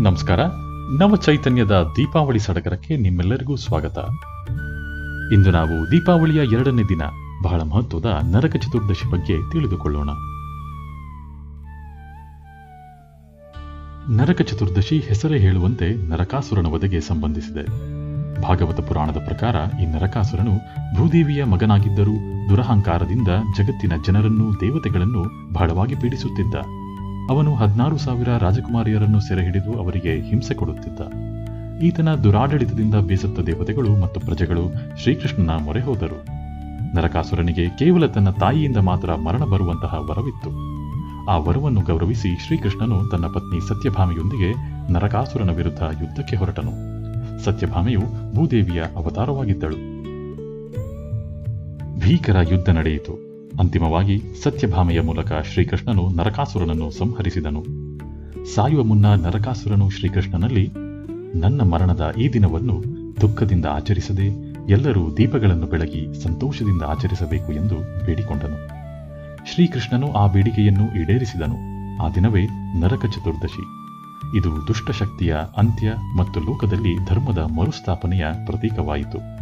ನಮಸ್ಕಾರ. ನವ ಚೈತನ್ಯದ ದೀಪಾವಳಿ ಸಡಗರಕ್ಕೆ ನಿಮ್ಮೆಲ್ಲರಿಗೂ ಸ್ವಾಗತ. ಇಂದು ನಾವು ದೀಪಾವಳಿಯ ಎರಡನೇ ದಿನ, ಬಹಳ ಮಹತ್ವದ ನರಕ ಚತುರ್ದಶಿ ಬಗ್ಗೆ ತಿಳಿದುಕೊಳ್ಳೋಣ. ನರಕ ಚತುರ್ದಶಿ ಹೆಸರೇ ಹೇಳುವಂತೆ ನರಕಾಸುರನ ವಧೆಗೆ ಸಂಬಂಧಿಸಿದೆ. ಭಾಗವತ ಪುರಾಣದ ಪ್ರಕಾರ ಈ ನರಕಾಸುರನು ಭೂದೇವಿಯ ಮಗನಾಗಿದ್ದರೂ ದುರಹಂಕಾರದಿಂದ ಜಗತ್ತಿನ ಜನರನ್ನು, ದೇವತೆಗಳನ್ನು ಬಹಳವಾಗಿ ಪೀಡಿಸುತ್ತಿದ್ದ. ಅವನು ಹದಿನಾರು ಸಾವಿರ ರಾಜಕುಮಾರಿಯರನ್ನು ಸೆರೆ ಹಿಡಿದು ಅವರಿಗೆ ಹಿಂಸೆ ಕೊಡುತ್ತಿದ್ದ. ಈತನ ದುರಾಡಳಿತದಿಂದ ಬೇಸತ್ತ ದೇವತೆಗಳು ಮತ್ತು ಪ್ರಜೆಗಳು ಶ್ರೀಕೃಷ್ಣನ ಮೊರೆ ಹೋದರು. ನರಕಾಸುರನಿಗೆ ಕೇವಲ ತನ್ನ ತಾಯಿಯಿಂದ ಮಾತ್ರ ಮರಣ ಬರುವಂತಹ ವರವಿತ್ತು. ಆ ವರವನ್ನು ಗೌರವಿಸಿ ಶ್ರೀಕೃಷ್ಣನು ತನ್ನ ಪತ್ನಿ ಸತ್ಯಭಾಮಿಯೊಂದಿಗೆ ನರಕಾಸುರನ ವಿರುದ್ಧ ಯುದ್ಧಕ್ಕೆ ಹೊರಟನು. ಸತ್ಯಭಾಮಿಯು ಭೂದೇವಿಯ ಅವತಾರವಾಗಿದ್ದಳು. ಭೀಕರ ಯುದ್ಧ ನಡೆಯಿತು. ಅಂತಿಮವಾಗಿ ಸತ್ಯಭಾಮೆಯ ಮೂಲಕ ಶ್ರೀಕೃಷ್ಣನು ನರಕಾಸುರನನ್ನು ಸಂಹರಿಸಿದನು. ಸಾಯುವ ಮುನ್ನ ನರಕಾಸುರನು ಶ್ರೀಕೃಷ್ಣನಲ್ಲಿ, ನನ್ನ ಮರಣದ ಈ ದಿನವನ್ನು ದುಃಖದಿಂದ ಆಚರಿಸದೆ, ಎಲ್ಲರೂ ದೀಪಗಳನ್ನು ಬೆಳಗಿ ಸಂತೋಷದಿಂದ ಆಚರಿಸಬೇಕು ಎಂದು ಬೇಡಿಕೊಂಡನು. ಶ್ರೀಕೃಷ್ಣನು ಆ ಬೇಡಿಕೆಯನ್ನು ಈಡೇರಿಸಿದನು. ಆ ದಿನವೇ ನರಕ ಚತುರ್ದಶಿ. ಇದು ದುಷ್ಟಶಕ್ತಿಯ ಅಂತ್ಯ ಮತ್ತು ಲೋಕದಲ್ಲಿ ಧರ್ಮದ ಮರುಸ್ಥಾಪನೆಯ ಪ್ರತೀಕವಾಯಿತು.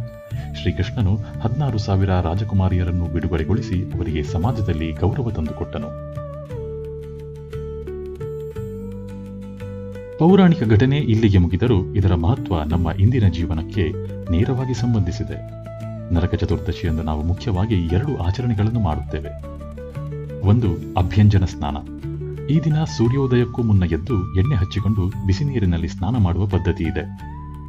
ಶ್ರೀಕೃಷ್ಣನು ಹದಿನಾರು ಸಾವಿರ ರಾಜಕುಮಾರಿಯರನ್ನು ಬಿಡುಗಡೆಗೊಳಿಸಿ ಅವರಿಗೆ ಸಮಾಜದಲ್ಲಿ ಗೌರವ ತಂದುಕೊಟ್ಟನು. ಪೌರಾಣಿಕ ಘಟನೆ ಇಲ್ಲಿಗೆ ಮುಗಿದರೂ ಇದರ ಮಹತ್ವ ನಮ್ಮ ಇಂದಿನ ಜೀವನಕ್ಕೆ ನೇರವಾಗಿ ಸಂಬಂಧಿಸಿದೆ. ನರಕ ಚತುರ್ದಶಿಯಂದು ನಾವು ಮುಖ್ಯವಾಗಿ ಎರಡು ಆಚರಣೆಗಳನ್ನು ಮಾಡುತ್ತೇವೆ. ಒಂದು, ಅಭ್ಯಂಜನ ಸ್ನಾನ. ಈ ದಿನ ಸೂರ್ಯೋದಯಕ್ಕೂ ಮುನ್ನ ಎದ್ದು ಎಣ್ಣೆ ಹಚ್ಚಿಕೊಂಡು ಬಿಸಿ ನೀರಿನಲ್ಲಿ ಸ್ನಾನ ಮಾಡುವ ಪದ್ಧತಿ ಇದೆ.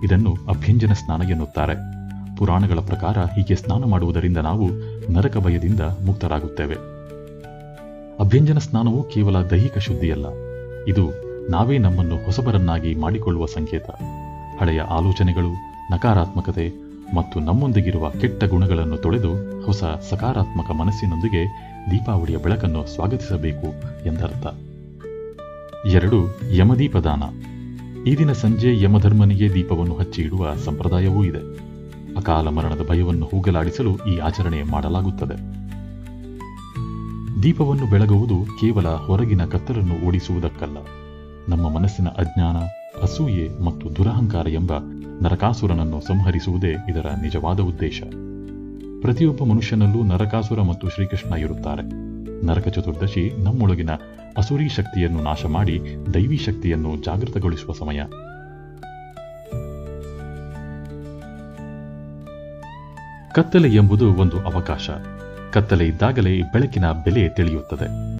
ಇದನ್ನು ಅಭ್ಯಂಜನ ಸ್ನಾನ ಎನ್ನುತ್ತಾರೆ. ಪುರಾಣಗಳ ಪ್ರಕಾರ ಹೀಗೆ ಸ್ನಾನ ಮಾಡುವುದರಿಂದ ನಾವು ನರಕ ಭಯದಿಂದ ಮುಕ್ತರಾಗುತ್ತೇವೆ. ಅಭ್ಯಂಜನ ಸ್ನಾನವು ಕೇವಲ ದೈಹಿಕ ಶುದ್ಧಿಯಲ್ಲ, ಇದು ನಾವೇ ನಮ್ಮನ್ನು ಹೊಸಬರನ್ನಾಗಿ ಮಾಡಿಕೊಳ್ಳುವ ಸಂಕೇತ. ಹಳೆಯ ಆಲೋಚನೆಗಳು, ನಕಾರಾತ್ಮಕತೆ ಮತ್ತು ನಮ್ಮೊಂದಿಗಿರುವ ಕೆಟ್ಟ ಗುಣಗಳನ್ನು ತೊಳೆದು ಹೊಸ ಸಕಾರಾತ್ಮಕ ಮನಸ್ಸಿನೊಂದಿಗೆ ದೀಪಾವಳಿಯ ಬೆಳಕನ್ನು ಸ್ವಾಗತಿಸಬೇಕು ಎಂದರ್ಥ. ಎರಡು, ಯಮದೀಪದಾನ. ಈ ದಿನ ಸಂಜೆ ಯಮಧರ್ಮನಿಗೆ ದೀಪವನ್ನು ಹಚ್ಚಿ ಇಡುವ ಸಂಪ್ರದಾಯವೂ ಇದೆ. ಅಕಾಲ ಮರಣದ ಭಯವನ್ನು ಹೋಗಲಾಡಿಸಲು ಈ ಆಚರಣೆ ಮಾಡಲಾಗುತ್ತದೆ. ದೀಪವನ್ನು ಬೆಳಗುವುದು ಕೇವಲ ಹೊರಗಿನ ಕತ್ತಲನ್ನು ಓಡಿಸುವುದಕ್ಕಲ್ಲ. ನಮ್ಮ ಮನಸ್ಸಿನ ಅಜ್ಞಾನ, ಅಸೂಯೆ ಮತ್ತು ದುರಹಂಕಾರ ಎಂಬ ನರಕಾಸುರನನ್ನು ಸಂಹರಿಸುವುದೇ ಇದರ ನಿಜವಾದ ಉದ್ದೇಶ. ಪ್ರತಿಯೊಬ್ಬ ಮನುಷ್ಯನಲ್ಲೂ ನರಕಾಸುರ ಮತ್ತು ಶ್ರೀಕೃಷ್ಣ ಇರುತ್ತಾರೆ. ನರಕ ಚತುರ್ದಶಿ ನಮ್ಮೊಳಗಿನ ಅಸುರಿ ಶಕ್ತಿಯನ್ನು ನಾಶ ಮಾಡಿ ದೈವಿ ಶಕ್ತಿಯನ್ನು ಜಾಗೃತಗೊಳಿಸುವ ಸಮಯ. ಕತ್ತಲೆ ಎಂಬುದು ಒಂದು ಅವಕಾಶ. ಕತ್ತಲೆ ಇದ್ದಾಗಲೇ ಬೆಳಕಿನ ಬೆಲೆ ತಿಳಿಯುತ್ತದೆ.